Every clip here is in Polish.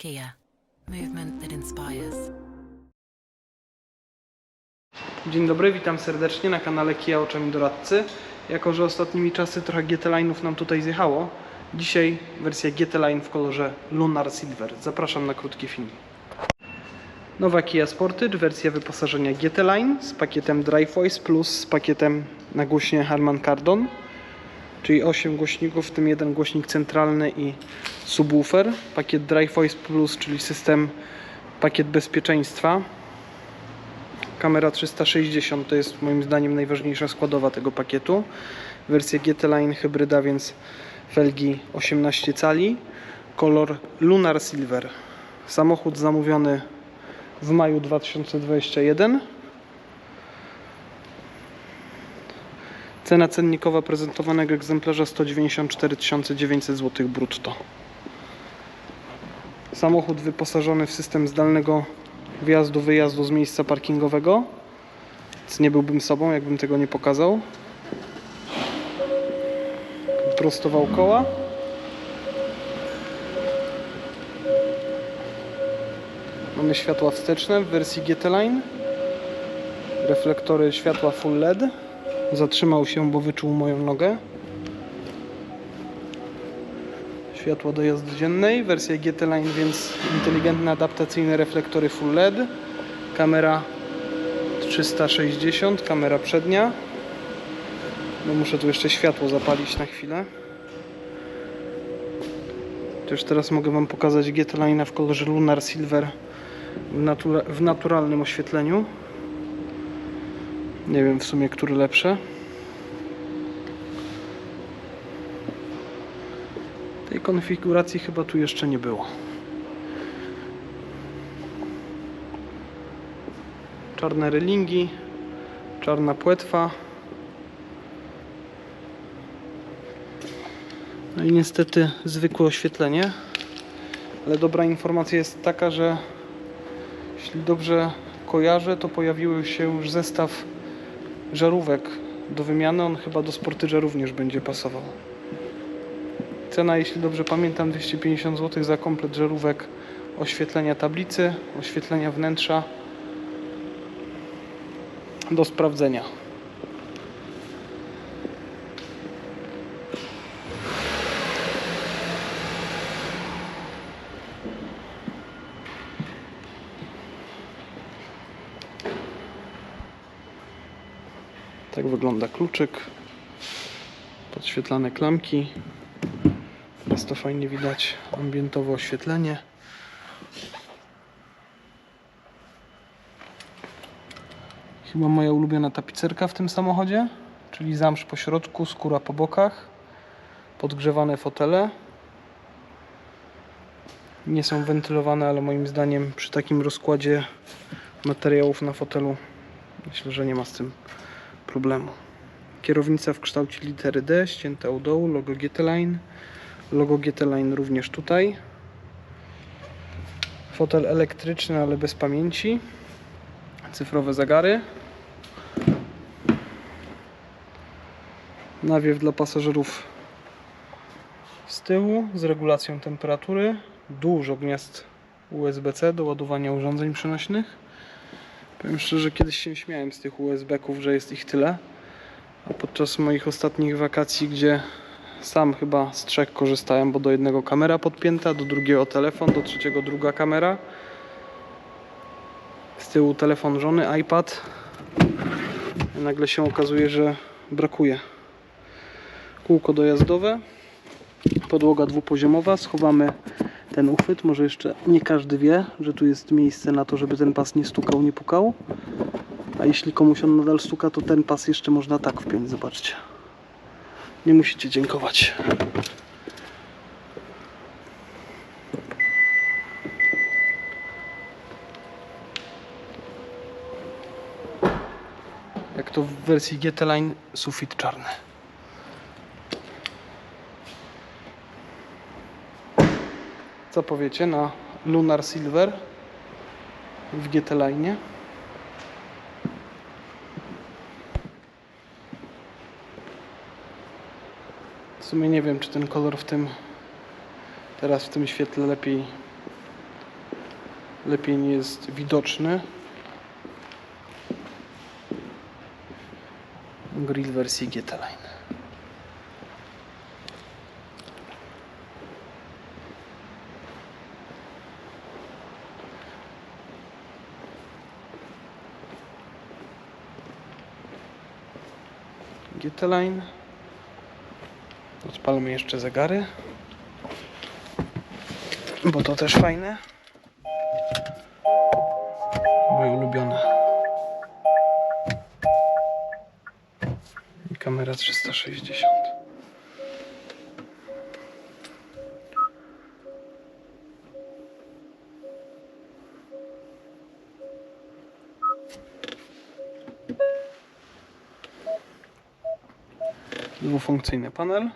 Kia, movement that inspires. Dzień dobry, witam serdecznie na kanale Kia Oczami Doradcy. Jako, że ostatnimi czasy trochę GT Line'ów nam tutaj zjechało, dzisiaj wersja GT Line w kolorze Lunar Silver. Zapraszam na krótki film. Nowa Kia Sportage, wersja wyposażenia GT Line z pakietem Drive Voice plus z pakietem nagłośnie Harman Kardon, czyli 8 głośników, w tym jeden głośnik centralny i subwoofer. Pakiet Drive Voice plus, czyli system, pakiet bezpieczeństwa, Kamera 360 to jest moim zdaniem najważniejsza składowa tego pakietu. Wersja GT Line hybryda, więc felgi 18 cali. Kolor Lunar Silver. Samochód zamówiony w maju 2021. Cena cennikowa prezentowanego egzemplarza 194 900 zł brutto. Samochód wyposażony w system zdalnego wjazdu, wyjazdu z miejsca parkingowego. Więc nie byłbym sobą, jakbym tego nie pokazał. Prostował koła. Mamy światła wsteczne w wersji GT Line. Reflektory światła full LED. Zatrzymał się, bo wyczuł moją nogę. Światło do jazdy dziennej, wersja GT Line, więc inteligentne adaptacyjne reflektory full LED, kamera 360, kamera przednia. No muszę tu jeszcze światło zapalić na chwilę. Też teraz mogę Wam pokazać GT Line w kolorze Lunar Silver w, natura w naturalnym oświetleniu. Nie wiem w sumie, który lepsze. Tej konfiguracji chyba tu jeszcze nie było. Czarne relingi, czarna płetwa. No i niestety zwykłe oświetlenie. Ale dobra informacja jest taka, że jeśli dobrze kojarzę, to pojawiły się już zestaw żarówek do wymiany. On chyba do Sportage'a również będzie pasował. Cena, jeśli dobrze pamiętam, 250 zł za komplet żarówek oświetlenia tablicy, oświetlenia wnętrza do sprawdzenia. Tak wygląda kluczyk. Podświetlane klamki. Teraz to fajnie widać ambientowe oświetlenie. Chyba moja ulubiona tapicerka w tym samochodzie, czyli zamsz po środku, skóra po bokach, podgrzewane fotele. Nie są wentylowane, ale moim zdaniem przy takim rozkładzie materiałów na fotelu myślę, że nie ma z tym problemu. Kierownica w kształcie litery D, ścięta u dołu, logo GT Line. Logo GT Line również tutaj. Fotel elektryczny, ale bez pamięci. Cyfrowe zagary. Nawiew dla pasażerów z tyłu z regulacją temperatury. Dużo gniazd USB-C do ładowania urządzeń przenośnych. Powiem szczerze, kiedyś się śmiałem z tych USB-ków, że jest ich tyle. A podczas moich ostatnich wakacji, gdzie sam chyba z trzech korzystałem, bo do jednego kamera podpięta, do drugiego telefon, do trzeciego druga kamera. Z tyłu telefon żony, iPad. I nagle się okazuje, że brakuje. Kółko dojazdowe, podłoga dwupoziomowa, schowamy ten uchwyt. Może jeszcze nie każdy wie, że tu jest miejsce na to, żeby ten pas nie stukał, nie pukał. A jeśli komuś on nadal stuka, to ten pas jeszcze można tak wpiąć, zobaczcie. Nie musicie dziękować. Jak to w wersji GT Line, sufit czarny. Co powiecie na Lunar Silver w GT Line? Sumie nie wiem, czy ten kolor w tym teraz w tym świetle lepiej lepiej nie jest widoczny. Grill wersji GT Line. GT Line. Odpalmy jeszcze zegary. Bo to też fajne. Moje ulubione. I kamera 360. Dwufunkcyjny panel.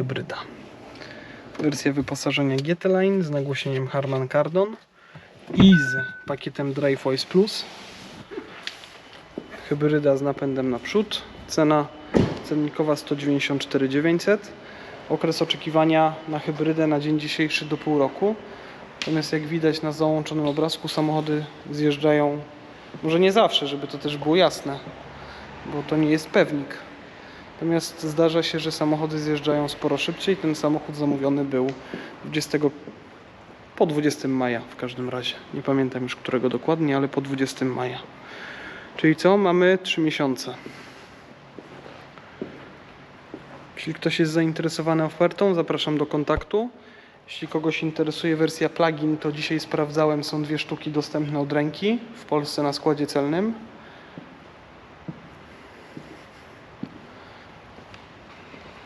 Hybryda. Wersja wyposażenia GT Line z nagłośnieniem Harman Kardon i z pakietem Drive Voice Plus. Hybryda z napędem naprzód. Cena cennikowa 194 900. Okres oczekiwania na hybrydę na dzień dzisiejszy do pół roku. Natomiast jak widać na załączonym obrazku samochody zjeżdżają, może nie zawsze, żeby to też było jasne, bo to nie jest pewnik. Natomiast zdarza się, że samochody zjeżdżają sporo szybciej. Ten samochód zamówiony był 20, po 20 maja w każdym razie. Nie pamiętam już którego dokładnie, ale po 20 maja. Czyli co? Mamy 3 miesiące. Jeśli ktoś jest zainteresowany ofertą, zapraszam do kontaktu. Jeśli kogoś interesuje wersja plugin, to dzisiaj sprawdzałem, są dwie sztuki dostępne od ręki w Polsce na składzie celnym.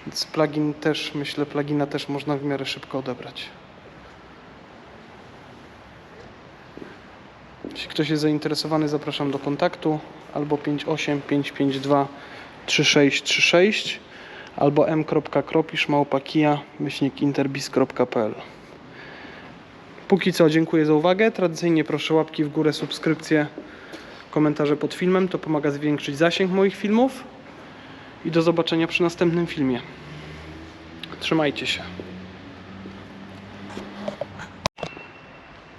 Więc plugin też, myślę, plugina też można w miarę szybko odebrać. Jeśli ktoś jest zainteresowany, zapraszam do kontaktu albo 58 552 3636 albo m.kropisz myślnik interbis.pl Póki co dziękuję za uwagę. Tradycyjnie proszę łapki w górę, subskrypcje, komentarze pod filmem. To pomaga zwiększyć zasięg moich filmów. I do zobaczenia przy następnym filmie. Trzymajcie się.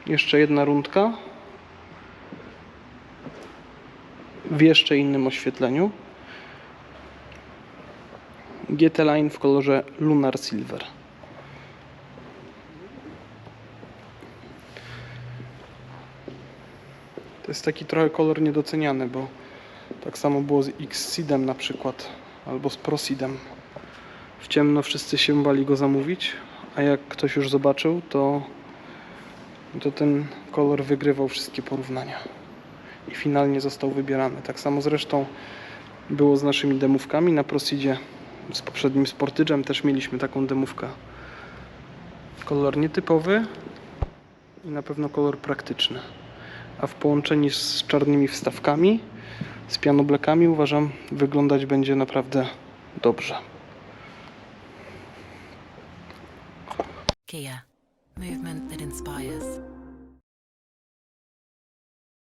Jeszcze jedna rundka. W jeszcze innym oświetleniu. GT Line w kolorze Lunar Silver. To jest taki trochę kolor niedoceniany, bo tak samo było z X-Seedem na przykład, albo z Proseedem. W ciemno wszyscy się bali go zamówić, a jak ktoś już zobaczył, to, to ten kolor wygrywał wszystkie porównania. I finalnie został wybierany. Tak samo zresztą było z naszymi demówkami na Proseedzie. Z poprzednim Sportydżem też mieliśmy taką demówkę. Kolor nietypowy i na pewno kolor praktyczny. A w połączeniu z czarnymi wstawkami z pianoblekami uważam wyglądać będzie naprawdę dobrze. Kia. Movement that inspires.